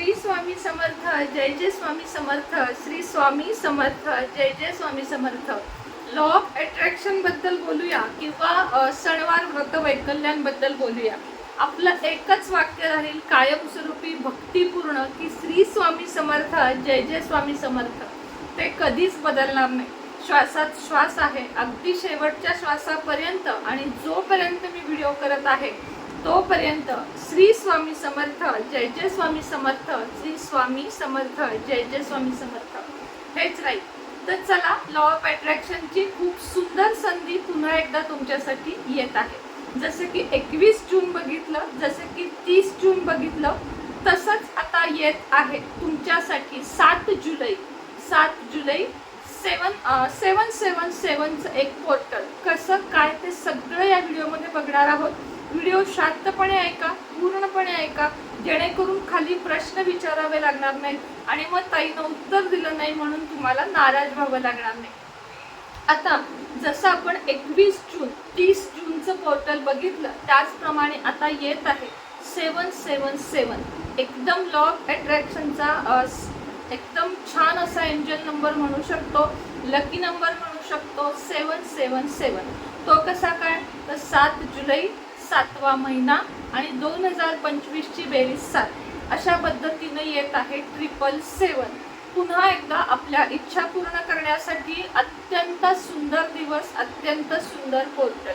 श्री स्वामी समर्थ जय जय स्वामी समर्थ श्री स्वामी समर्थ जय जय स्वामी समर्थ. लॉ ऑफ अट्रॅक्शनबद्दल बोलूया किंवा सणवार व्रत वैकल्यांबद्दल बोलूया. आपलं एकच वाक्य राहील कायमस्वरूपी भक्तिपूर्ण की श्री स्वामी समर्थ जय जय स्वामी समर्थ. ते कधीच बदलणार नाही. श्वासात श्वास आहे अगदी शेवटच्या श्वासापर्यंत आणि जोपर्यंत मी व्हिडिओ करत आहे तोपर्यंत श्री स्वामी समर्थ जय जय स्वामी समर्थ श्री स्वामी समर्थ जय जय स्वामी समर्थ. हेच राहील तर चला लॉ ऑफ अट्रॅक्शनची खूप सुंदर संधी पुन्हा एकदा तुमच्यासाठी येत आहे. जसं की एकवीस जून बघितलं जसं की तीस जून बघितलं तसंच आता येत आहे तुमच्यासाठी सात जुलै. सात जुलै सेवन सेवन सेवन सेवनचं एक पोर्टल. कसं काय ते सगळं या व्हिडिओमध्ये बघणार आहोत. व्हिडिओ शांतपणे ऐका पूर्णपणे ऐका. जेणेकरून खाली प्रश्न विचारावे लागणार नाहीत आणि मग ताईनं उत्तर दिलं नाही म्हणून तुम्हाला नाराज व्हावं लागणार नाही. आता जसं आपण एकवीस जून तीस जूनचं पोर्टल बघितलं त्याचप्रमाणे आता येत आहे सेवन सेवन सेवन. एकदम लॉ ऑफ अट्रॅक्शनचा एकदम छान असा एंजल नंबर म्हणू शकतो लकी नंबर म्हणू शकतो सेवन सेवन सेवन. तो कसा काय? तर सात जुलै सातवा महिना आणि दोन हजार पंचवीसची बेरीज सात. अशा पद्धतीनं येत आहे ट्रिपल सेवन पुन्हा एकदा आपल्या इच्छा पूर्ण करण्यासाठी अत्यंत सुंदर दिवस अत्यंत सुंदर पोर्टल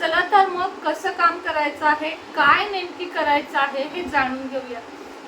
चला तर मग कसं काम करायचं आहे काय नेमकी करायचं आहे हे जाणून घेऊया.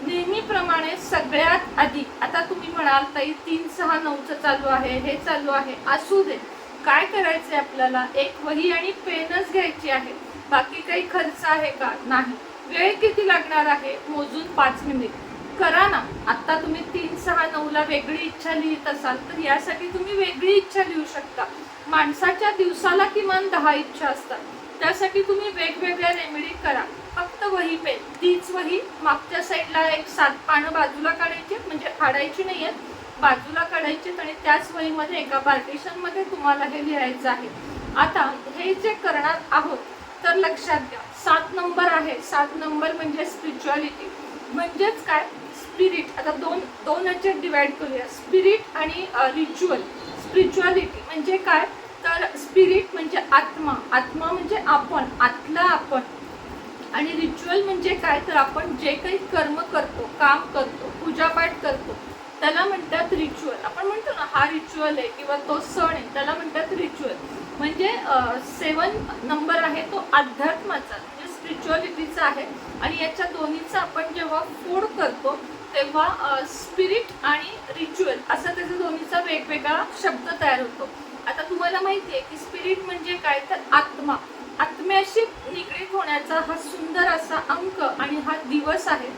नेहमीप्रमाणे सगळ्यात आधी आता तुम्ही म्हणाल ताई तीन सहा नऊचं चालू आहे हे चालू आहे. असू दे. काय करायचंय आपल्याला? एक वही आणि पेनच घ्यायची आहे. बाकी काही खर्च आहे का? नाही. वेळ किती लागणार आहे? मोजून पाच मिनिट. करा ना. आता तुम्ही तीन सहा नऊला वेगळी इच्छा लिहित असाल तर यासाठी तुम्ही वेगळी इच्छा लिहू शकता. माणसाच्या दिवसाला किमान दहा इच्छा असतात. त्यासाठी तुम्ही वेगवेगळ्या रेमेडी करा. फक्त वही पेन तीच वही मागच्या साईडला एक सात पानं बाजूला काढायची म्हणजे फाडायची नाही आहेत. बाजूला काढायची आणि त्याच वहीमध्ये एका पार्टिशनमध्ये तुम्हाला हे लिहायचं आहे. आता हे जे करणार आहोत तर लक्षात घ्या. सात नंबर आहे. सात नंबर म्हणजे स्पिरिच्युअलिटी म्हणजेच काय? स्पिरिट आता दोन दोन ह्याच्यात डिवाइड करूया. स्पिरिट आणि रिच्युअल स्पिरिच्युअलिटी म्हणजे काय? तर स्पिरिट म्हणजे आत्मा. आत्मा म्हणजे आपण. आतला आपण. आणि रिच्युअल म्हणजे काय? तर आपण जे काही कर्म करतो काम करतो पूजापाठ करतो त्याला म्हणतात रिच्युअल आपण म्हणतो ना हा रिच्युअल आहे किंवा तो सण आहे त्याला म्हणतात रिच्युअल म्हणजे सेवन नंबर आहे तो अध्यात्माचा म्हणजे स्पिरिच्युअलिटीचा आहे. आणि याच्या दोन्हीचा आपण जेव्हा फोड करतो तेव्हा स्पिरिट आणि रिच्युअल असा त्याचा दोन्हीचा वेगवेगळा शब्द तयार होतो. आता तुम्हाला माहिती आहे की स्पिरिट म्हणजे काय? तर आत्मा. आत्म्याशी निगडीत होण्याचा हा सुंदर असा अंक आणि हा दिवस आहे.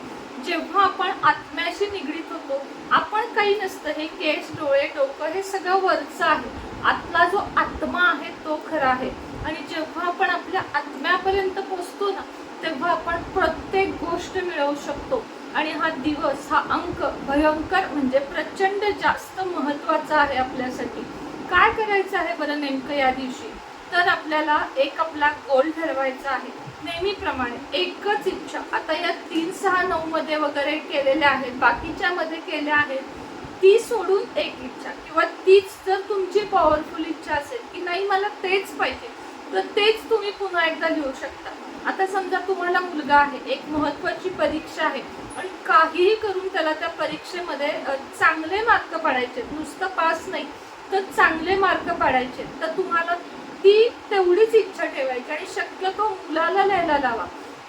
जेव्हा आपण आत्म्याशी निगडीत होतो आपण काही नसतं. हे केस डोळे डोकं हे सगळं वरचं आहे. आतला जो आत्मा आहे तो खरा आहे. आणि जेव्हा आपण आपल्या आत्म्यापर्यंत पोचतो ना तेव्हा आपण प्रत्येक गोष्ट मिळवू शकतो. आणि हा दिवस हा अंक भयंकर म्हणजे प्रचंड जास्त महत्त्वाचा आहे आपल्यासाठी. काय करायचं आहे बरं नेमकं या दिवशी? तर आपल्याला एक आपला गोल ठरवायचा आहे. नेहमीप्रमाणे एकच इच्छा. आता या तीन सहा नऊ मध्ये वगैरे केलेल्या आहेत बाकीच्या मध्ये केल्या आहेत. ती सोडून एक इच्छा किंवा तीच जर तुमची पॉवरफुल इच्छा असेल की नाही मला तेच पाहिजे तर तेच तुम्ही पुन्हा एकदा लिहू शकता. आता समजा तुम्हाला मुलगा आहे एक महत्वाची परीक्षा आहे आणि काहीही करून त्याला त्या परीक्षेमध्ये चांगले मार्क पाडायचे नुसतं पास नाही तर चांगले मार्क पाडायचे तर तुम्हाला ती तेवढीच इच्छा ठेवायची आणि शक्यतो मुलाला लिहायला लावा.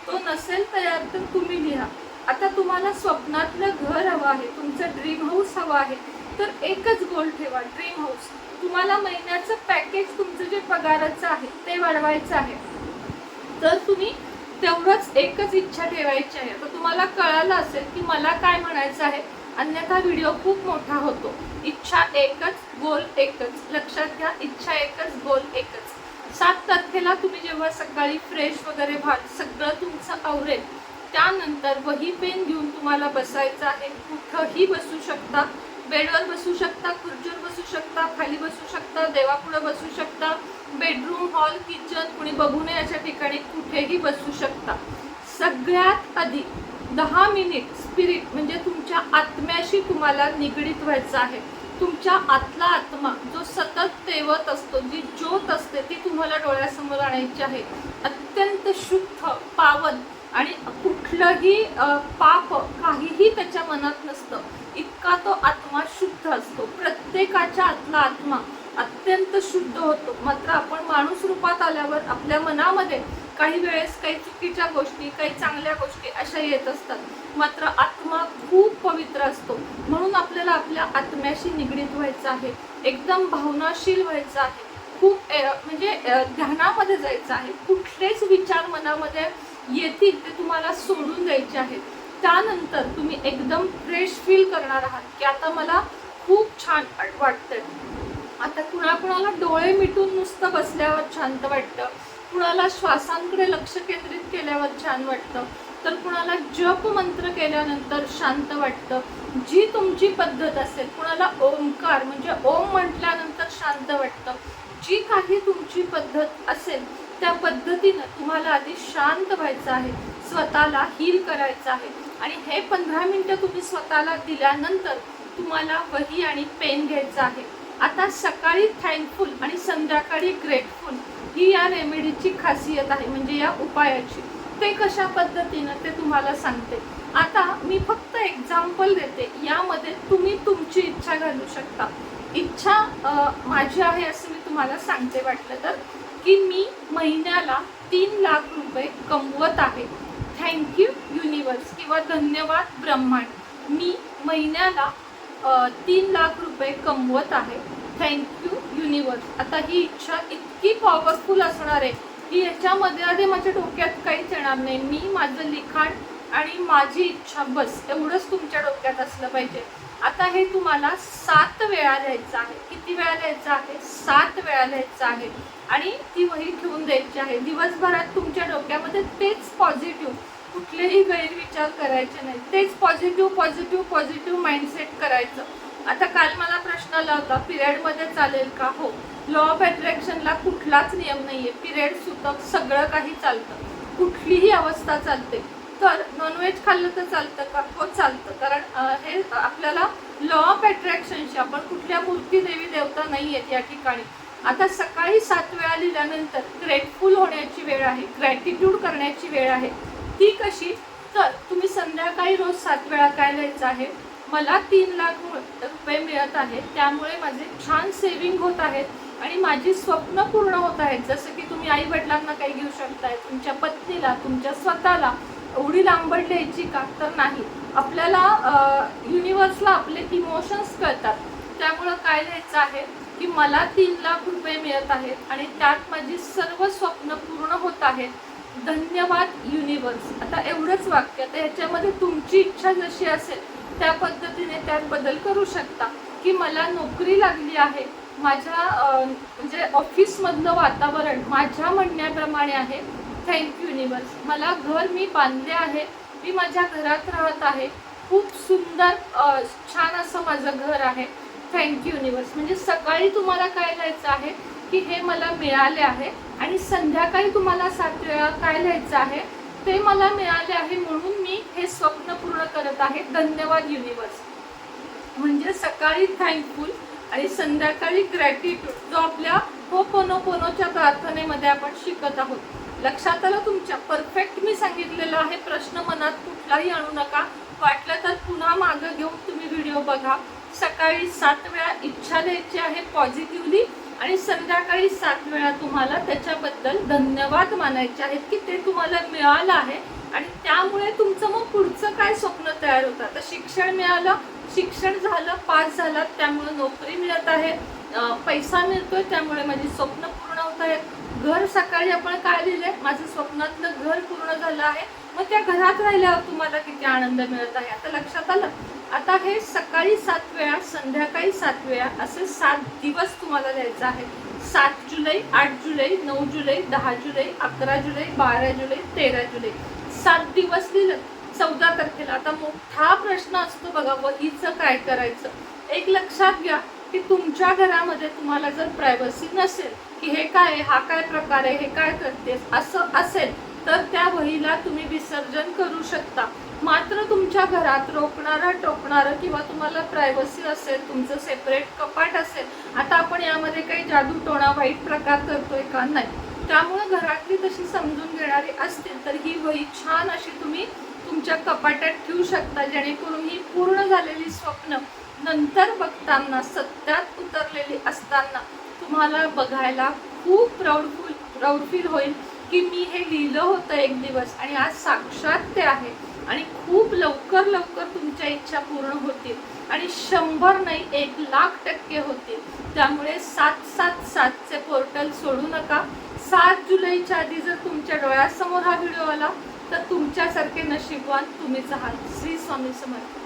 तो नसेल तयार तर तुम्ही लिहा. आता तुम्हाला स्वप्नातलं घर हवं आहे तुमचं ड्रीम हाऊस हवं आहे तर एकच गोल ठेवा ड्रीम हाऊस तुम्हाला महिन्याचं पॅकेज तुमचं जे पगाराचं आहे ते वाढवायचं आहे. तर तुम्ही तेवढंच एकच इच्छा ठेवायची आहे. तर तुम्हाला कळालं असेल की मला काय म्हणायचं आहे. अन्यथा व्हिडिओ खूप मोठा होतो. इच्छा एकच गोल एकच. लक्षात घ्या इच्छा एकच गोल एकच. सात तारखेला तुम्ही जेव्हा सकाळी फ्रेश वगैरे व्हाल सगळं तुमचं आवरेल. त्यानंतर वही पेन घेऊन तुम्हाला बसायचं आहे. कुठंही बसू शकता. बेडवर बसू शकता खुर्चीवर बसू शकता खाली बसू शकता देवापुढं बसू शकता बेडरूम हॉल किचन कुणी बघू नये अशा ठिकाणी कुठेही बसू शकता. सगळ्यात आधी दहा मिनिट स्पिरिट म्हणजे तुमच्या आत्म्याशी तुम्हाला निगडीत व्हायचं आहे. तुमच्या आतला आत्मा जो सतत तेवत असतो जी ज्योत असते ती तुम्हाला डोळ्यासमोर आणायची आहे. अत्यंत शुद्ध पावन आणि कुठलंही पाप काहीही त्याच्या मनात नसतं. इतका तो आत्मा शुद्ध असतो. प्रत्येकाच्या आतला आत्मा अत्यंत शुद्ध होतो. मात्र आपण माणूस रूपात आल्यावर आपल्या मनामध्ये काही वेळेस काही चुकीच्या गोष्टी काही चांगल्या गोष्टी अशा येत असतात. मात्र आत्मा खूप पवित्र असतो. म्हणून आपल्याला आपल्या आत्म्याशी निगडीत व्हायचं आहे. एकदम भावनाशील व्हायचं आहे. खूप म्हणजे ध्यानामध्ये जायचं आहे. कुठलेच विचार मनामध्ये येतील ते तुम्हाला सोडून द्यायचे आहेत. त्यानंतर तुम्ही एकदम फ्रेश फील करणार आहात की आता मला खूप छान वाटतंय. आता कुणाकुणाला डोळे मिटून नुसतं बसल्यावर शांत वाटतं. कुणाला श्वासांकडे लक्ष केंद्रित केल्यावर छान वाटतं. तर कुणाला जप मंत्र केल्यानंतर शांत वाटतं. जी तुमची पद्धत असेल कुणाला ओंकार म्हणजे ओम म्हटल्यानंतर शांत वाटतं. जी काही तुमची पद्धत असेल त्या पद्धतीनं तुम्हाला आधी शांत व्हायचं आहे स्वतःला हील करायचं आहे. आणि हे पंधरा मिनटं तुम्ही स्वतःला दिल्यानंतर तुम्हाला वही आणि पेन घ्यायचं आहे. आता सकाळी थँकफुल आणि संध्याकाळी ग्रेटफुल ही या रेमेडीची खासियत आहे म्हणजे या उपायाची. ते कशा पद्धतीनं ते तुम्हाला सांगते. आता मी फक्त एक्झाम्पल देते यामध्ये तुम्ही तुमची इच्छा घालू शकता. इच्छा माझी आहे असं मी तुम्हाला सांगते वाटलं तर. की मी महिन्याला तीन लाख रुपये कमवत आहे. थँक्यू युनिवर्स किंवा धन्यवाद ब्रह्मांड. मी महिन्याला तीन लाख रुपये कमवत आहे. थँक्यू युनिवर्स आता ही इच्छा इतकी पॉवरफुल असणार आहे. की याच्यामध्ये आधी माझ्या डोक्यात काहीच येणार नाही. मी माझं लिखाण आणि माझी इच्छा बस. एवढंच तुमच्या डोक्यात असलं पाहिजे. आता हे तुम्हाला सात वेळा लिहायचं आहे. किती वेळा लिहायचं आहे? सात वेळा लिहायचं आहे. आणि ती वही ठेवून द्यायची आहे. दिवसभरात तुमच्या डोक्यामध्ये तेच पॉझिटिव्ह कुठलेही गैरविचार करायचे नाही. तेच पॉझिटिव्ह पॉझिटिव्ह पॉझिटिव्ह माइंडसेट करायचं. आता काल मला प्रश्न आला होता पिरियडमध्ये चालेल का? हो. लॉ ऑफ अट्रॅक्शनला कुठलाच नियम नाहीये. पिरियड सुतक सगळं काही चालतं. कुठलीही अवस्था चालते. तर नॉनव्हेज खाल्लं तर चालतं का? हो चालतं. कारण हे आपल्याला लॉ ऑफ अट्रॅक्शनशी आपण कुठल्या मूर्ती देवी देवता नाही आहेत या ठिकाणी. आता सकाळी सात वेळा लिहिल्यानंतर ग्रेटफुल होण्याची वेळ आहे ग्रॅटिट्यूड करण्याची वेळ आहे. ती कशी? तर तुम्ही संध्याकाळी रोज सात वेळा काय लिहायचं आहे? मला तीन लाख रुपये मिळत आहेत त्यामुळे माझे छान सेविंग होत आहेत आणि माझी स्वप्न पूर्ण होत आहेत. जसं की तुम्ही आई वडिलांना काही घेऊ शकताय तुमच्या पत्नीला तुमच्या स्वतःला. एवढी लांबड लिहायची का? तर नाही. आपल्याला युनिवर्सला आपले इमोशन्स कळतात. त्यामुळं काय लिहायचं आहे? की मला तीन लाख रुपये मिळत आहेत आणि त्यात माझी सर्व स्वप्न पूर्ण होत आहेत. धन्यवाद युनिवर्स आता एवढंच वाक्य. तर ह्याच्यामध्ये तुमची इच्छा जशी असेल त्या पद्धतीने त्यात बदल करू शकता. की मला नोकरी लागली आहे. माझ्या म्हणजे ऑफिसमधलं वातावरण माझ्या म्हणण्याप्रमाणे आहे. थँक युनिवर्स मला घर मी बांधले आहे. मी माझ्या घरात राहत आहे. खूप सुंदर छान असं माझं घर आहे. थँक युनिवर्स म्हणजे सकाळी तुम्हाला काय लिहायचं आहे? की हे मला मिळाले आहे. आणि संध्याकाळी तुम्हाला सात वेळा काय लिहायचं आहे? ते मला मिळाले आहे म्हणून मी हे स्वप्न पूर्ण करत आहे. धन्यवाद युनिवर्स म्हणजे सकाळी थँकफुल आणि संध्याकाळी ग्रॅटिट्यूड जो आपल्या हो पोनो पोनोच्या प्रार्थनेमध्ये आपण शिकत आहोत. लक्षात आलं तुमच्या? परफेक्ट मी सांगितलेलं आहे. प्रश्न मनात कुठलाही आणू नका. वाटलं तर पुन्हा मागं घेऊन तुम्ही व्हिडिओ बघा. सकाळी सात वेळा इच्छा द्यायची आहे पॉझिटिव्हली आणि संध्याकाळी सात वेळा तुम्हाला त्याच्याबद्दल धन्यवाद मानायचे आहेत की ते तुम्हाला मिळालं आहे. आणि त्यामुळे तुमचं मग पुढचं काय स्वप्न तयार होतं आता शिक्षण मिळालं. शिक्षण झालं पास झालं त्यामुळे नोकरी मिळत आहे. पैसा मिळतोय त्यामुळे माझी स्वप्न पूर्ण होत आहेत. घर सकाळी आपण काय लिहिलंय माझं स्वप्नातलं घर पूर्ण झालं आहे. मग त्या घरात राहिल्यावर तुम्हाला किती आनंद मिळत आहे? आता लक्षात आलं? आता हे सकाळी सात वेळा संध्याकाळी सात वेळा असे सात दिवस तुम्हाला द्यायचं आहे. सात जुलै आठ जुलै नऊ जुलै दहा जुलै अकरा जुलै बारा जुलै तेरा जुलै. सात दिवस लिहिलं. चौदा तारखेला. आता मोठा प्रश्न असतो बघा वहीचं काय करायचं? एक लक्षात घ्या. की तुमच्या घरामध्ये तुम्हाला जर प्रायव्हसी नसेल की हे काय हा काय प्रकार आहे हे काय करतेस असं असेल तर त्या वहीला तुम्ही विसर्जन करू शकता. मात्र तुमच्या घरात रोखणारं टोकणारं किंवा तुम्हाला प्रायव्हसी असेल तुमचं सेपरेट कपाट असेल आता आपण यामध्ये काही जादू टोणा वाईट प्रकार करतोय का? नाही. त्यामुळे घरातली तशी समजून घेणारी असतील तर ही वही छान अशी तुम्ही तुमच्या कपाटात ठेवू शकता जेणेकरून ही पूर्ण झालेली स्वप्न नंतर बघताना सत्यात उतरलेली असताना तुम्हाला बघायला खूप प्राऊडफुल प्राऊड फील होईल की मी हे लिहिलं होतं एक दिवस आणि आज साक्षात ते आहे. आणि खूप लवकर लवकर तुमच्या इच्छा पूर्ण होतील आणि शंभर नाही एक लाख टक्के होतील. त्यामुळे सात सात सातचे पोर्टल सोडू नका. सात जुलैच्या आधी जर तुमच्या डोळ्यासमोर हा व्हिडिओ आला तर तुमच्यासारखे नशीबवान तुम्हीच आहात. श्री स्वामी समर्थ.